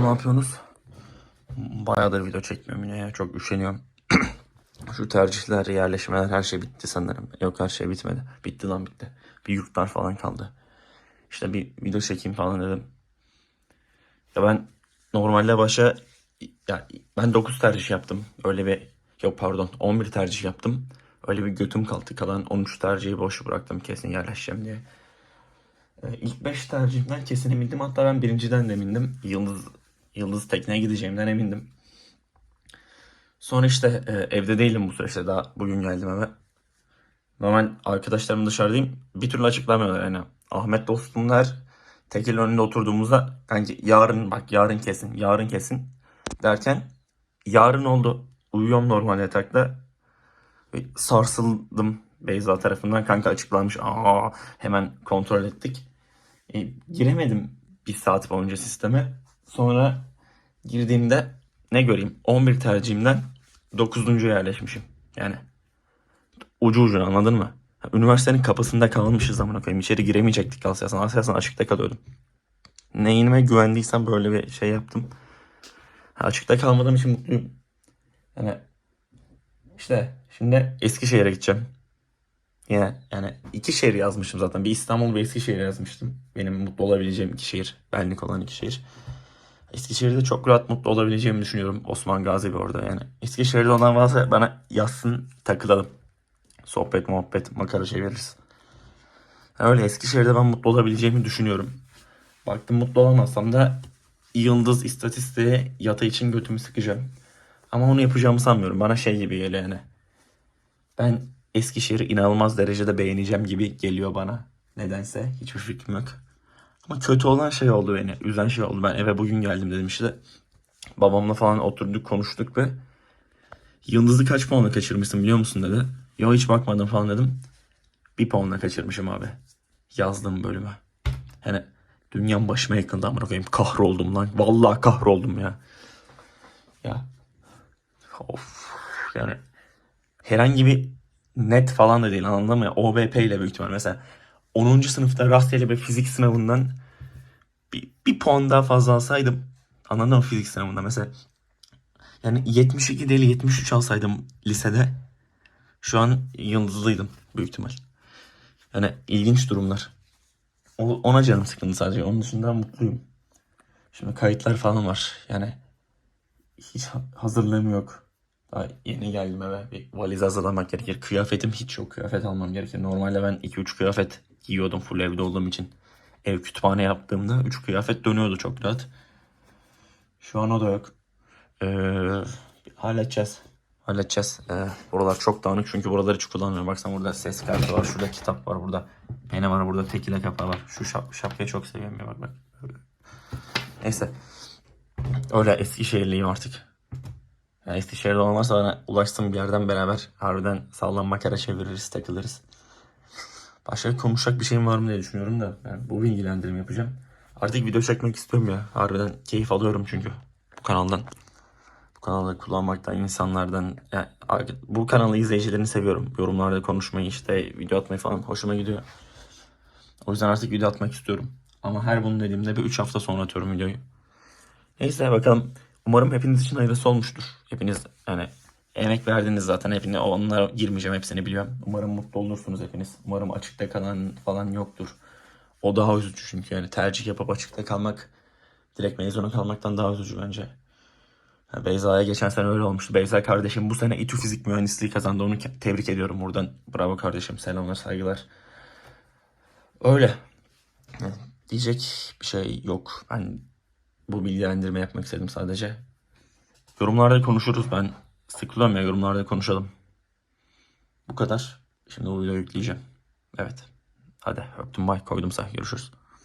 Ne yapıyorsunuz? Bayağıdır video çekmiyorum yine ya. Çok üşeniyorum. Şu tercihler, yerleşmeler her şey bitti sanırım. Yok her şey bitmedi. Bitti lan bitti. Bir yurtlar falan kaldı. İşte bir video çekeyim falan dedim. Ya ben normalde başa ya ben 9 tercih yaptım. Öyle bir yok pardon 11 tercih yaptım. Öyle bir götüm kalktı. Kalan 13 tercihi boş bıraktım kesin yerleşeceğim diye. Ee, İlk 5 tercihimden kesin emindim. Hatta ben birinciden de emindim. Yıldız Yıldız Tekne'ye gideceğimden emindim. Sonra işte e, evde değilim bu süreçte daha bugün geldim eve. Normal arkadaşlarım dışarıdayım. Bir türlü açıklamıyorlar yani. Ahmet dostumlar tekil önünde oturduğumuzda kanki yarın bak yarın kesin yarın kesin derken yarın oldu. Uyuyorum normal yatakta. Sarsıldım Beyza tarafından kanka açıklanmış. Aa, hemen kontrol ettik. E, giremedim bir saat boyunca sisteme. Sonra girdiğimde ne göreyim? 11 tercihimden 9. yerleşmişim. Yani ucu ucuna anladın mı? Üniversitenin kapısında kalmışız amına koyayım. İçeri giremeyecektik Aselsan. Aselsan açıkta kalıyordum. Neyime güvendiysem böyle bir şey yaptım. Açıkta kalmadığım için mutluyum. Yani işte şimdi Eskişehir'e gideceğim. Yine yani iki şehir yazmışım zaten. Bir İstanbul bir Eskişehir yazmıştım. Benim mutlu olabileceğim iki şehir. Benlik olan iki şehir. Eskişehir'de çok rahat mutlu olabileceğimi düşünüyorum. Osman Gazi bir orada yani. Eskişehir'de olan varsa bana yazsın takılalım. Sohbet muhabbet makara çeviririz. Öyle Eskişehir'de ben mutlu olabileceğimi düşünüyorum. Baktım mutlu olamazsam da yıldız istatistiğe yata için götümü sıkacağım. Ama onu yapacağımı sanmıyorum. Bana şey gibi geliyor yani. Ben Eskişehir'i inanılmaz derecede beğeneceğim gibi geliyor bana. Nedense hiçbir fikrim yok. Ama kötü olan şey oldu beni. Üzen şey oldu. Ben eve bugün geldim dedim işte. Babamla falan oturduk konuştuk ve Yıldız'ı kaç puanla kaçırmışsın biliyor musun dedi. Yo hiç bakmadım falan dedim. Bir puanla kaçırmışım abi. Yazdım bölüme. Yani dünyam başıma yakındı amına koyayım. Kahroldum lan. Vallahi kahroldum ya. Ya. Of. Yani herhangi bir net falan da değil anladın mı? OBP ile büyük ihtimal mesela 10. sınıfta rastgele bir fizik sınavından bir, bir puan daha fazla alsaydım anladın mı fizik sınavında mesela yani 72 değil 73 alsaydım lisede şu an yıldızlıydım büyük ihtimal. Yani ilginç durumlar. Ona canım sıkıldı sadece. Onun dışında mutluyum. Şimdi kayıtlar falan var. Yani hiç ha- hazırlığım yok. Daha yeni geldim eve. Bir valiz hazırlamak gerekir. Kıyafetim hiç yok. Kıyafet almam gerekir. Normalde ben 2-3 kıyafet giyiyordum full evde olduğum için. Ev kütüphane yaptığımda 3 kıyafet dönüyordu çok rahat. Şu an o da yok. Ee, halledeceğiz. Halledeceğiz. Ee, buralar çok dağınık çünkü buraları hiç kullanmıyorum. Baksana burada ses kartı var. Şurada kitap var. Burada pene var. Burada tekile kapağı var. Şu şap şapkayı çok seviyorum ya bak bak. Neyse. Öyle Eskişehirliyim artık. Yani Eskişehir'de olmazsa bana ulaştığım bir yerden beraber harbiden sallan makara çeviririz, takılırız. Başka konuşacak bir şeyim var mı diye düşünüyorum da yani bu bilgilendirme yapacağım. Artık video çekmek istiyorum ya. Harbiden keyif alıyorum çünkü bu kanaldan. Bu kanalı kullanmaktan, insanlardan. Yani bu kanalı izleyicilerini seviyorum. Yorumlarda konuşmayı, işte video atmayı falan hoşuma gidiyor. O yüzden artık video atmak istiyorum. Ama her bunu dediğimde bir 3 hafta sonra atıyorum videoyu. Neyse bakalım. Umarım hepiniz için hayırlısı olmuştur. Hepiniz yani emek verdiniz zaten. Hepini onlara girmeyeceğim hepsini biliyorum. Umarım mutlu olursunuz hepiniz. Umarım açıkta kalan falan yoktur. O daha üzücü çünkü yani tercih yapıp açıkta kalmak direkt mezuna kalmaktan daha üzücü bence. Ha, Beyza'ya geçen sene öyle olmuştu. Beyza kardeşim bu sene İTÜ Fizik Mühendisliği kazandı. Onu tebrik ediyorum buradan. Bravo kardeşim. Selamlar, saygılar. Öyle. Yani diyecek bir şey yok. Ben bu bilgilendirme yapmak istedim sadece. Yorumlarda konuşuruz. Ben sıkılıyorum ya yorumlarda konuşalım. Bu kadar. Şimdi bu videoyu yükleyeceğim. Evet. Hadi öptüm bay koydum sağ. Görüşürüz.